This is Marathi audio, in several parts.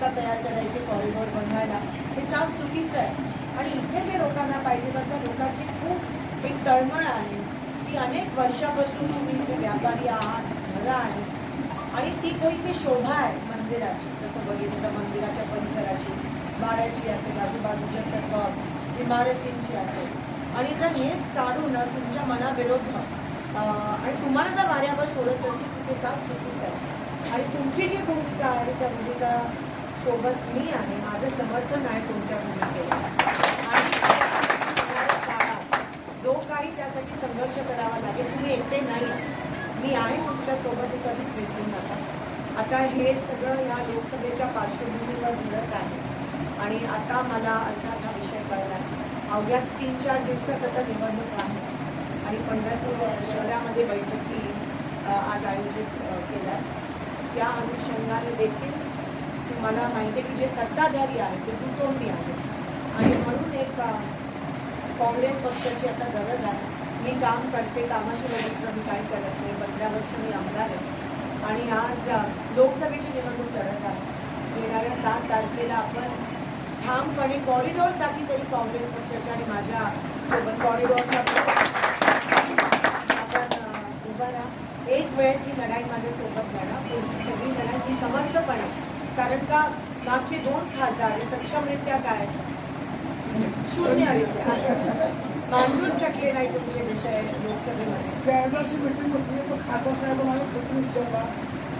मानसिकता तयार करायची कॉरिडॉर बनवायला. हे साफ चुकीचं आहे. आणि इथे जे लोकांना पाहिजे तर त्या लोकांची खूप एक तळमळ आहे. की अनेक वर्षापासून तुम्ही इथे व्यापारी आहात घरं आहे आणि ती काही ती शोभा आहे मंदिराची. जसं बघितलं तर मंदिराच्या परिसराची. वाड्याची असेल आजूबाजूच्या सर्व इमारतींची असेल. आणि जर हेच काढून तुमच्या मनाविरोध आणि तुम्हाला जर वाऱ्यावर सोडत असेल तर ते साफ चुकीचं आहे. आणि तुमची जी भूमिका आहे त्या भूमिका सोबत मी आहे. माझं समर्थन आहे तुमच्या भूमिकेला. आणि जो काही त्यासाठी संघर्ष करावा लागेल तुम्ही एकटे नाही. मी आहे तुमच्यासोबत हे कधीच विसरू नका. आता हे सगळं ह्या लोकसभेच्या पार्श्वभूमीवर घडत आहे. आणि आता मला अर्थात हा विषय कळला. अवघ्या तीन चार दिवसात आता निवडणूक आहे. आणि पंढरपूर शहरामध्ये बैठकी आज आयोजित केल्या. त्या अनुषंगाने देखील मला माहिती आहे की जे सत्ताधारी आहेत ते कुटुंबी आहेत. आणि म्हणून एक काँग्रेस पक्षाची आता गरज आहे. मी काम करते कामाशी व्यवस्था मी काय करत नाही. पंधरा वर्ष मी आमदार आहे. आणि आज लोकसभेची निवडणूक करत आहे. येणाऱ्या सात तारखेला आपण ठामपणे कॉरिडॉरसाठी तरी काँग्रेस पक्षाच्या आणि माझ्या सोबत कॉरिडॉरच्या आपण उभा राहा. एक वेळेस ही लढाई माझ्यासोबत लढा. पुढची सगळी लढाई ही समर्थपणे कारण का मागचे दोन खासदार हे सक्षमरित्या काय? शून्यरित्या मांडूच शकले नाही तुमचे विषय लोकसभेमध्ये. मीटिंग होती. पण खासदार साहेबांना प्रश्न विचारला.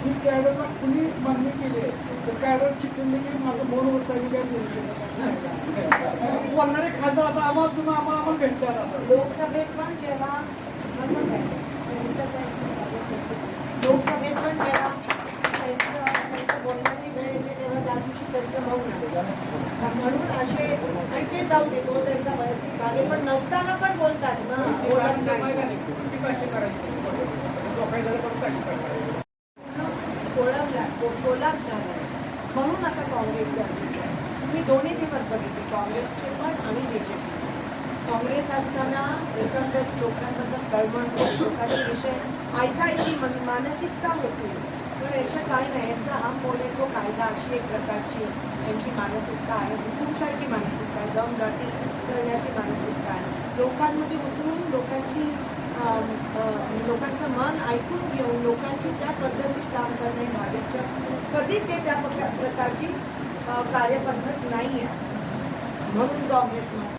की कॅडरला कुणी मान्य केले? तर कॅडर चिकनले की माझं मौन होता मी काय बोलू शकत नाही. बोलणारे खासदार आता आम्हाला तुम्ही आम्हाला आम्हाला भेटतात लोकसभेत पण जेव्हा असं काय लोकसभेत पण जेव्हा त्यांचं त्यांचं बोलण्याची वेळ येते तेव्हा त्या दिवशी त्यांचं मौन असतं म्हणून असे आणि ते जाऊ दे तो त्यांचा वैयक्तिक भाग आहे पण नसताना पण बोलतात. ना बोलत नाही. कोळंबला को- कोलाप झाला. म्हणून आता काँग्रेस गरजेचं आहे. तुम्ही दोन्ही दिवस बघितले काँग्रेसचे पण आणि बीजेपी. काँग्रेस असताना एकंदरीत लोकांबद्दल कळवण लोकांचे विषय ऐकायची मन मानसिकता होती. तर याच्या कारण नाही यांचा हा पोलिसो कायदा अशी एक प्रकारची यांची मानसिकता आहे हुकुमशाहीची मानसिकता आहे जाऊन जाती करण्याची मानसिकता आहे. लोकांमध्ये उतरून लोकांची लोकांचं मन ऐकून घेऊन लोकांची त्या पद्धतीत काम करणे भाजपच्या कधीच ते त्या प्रकारची कार्यपद्धत नाही आहे म्हणून काँग्रेस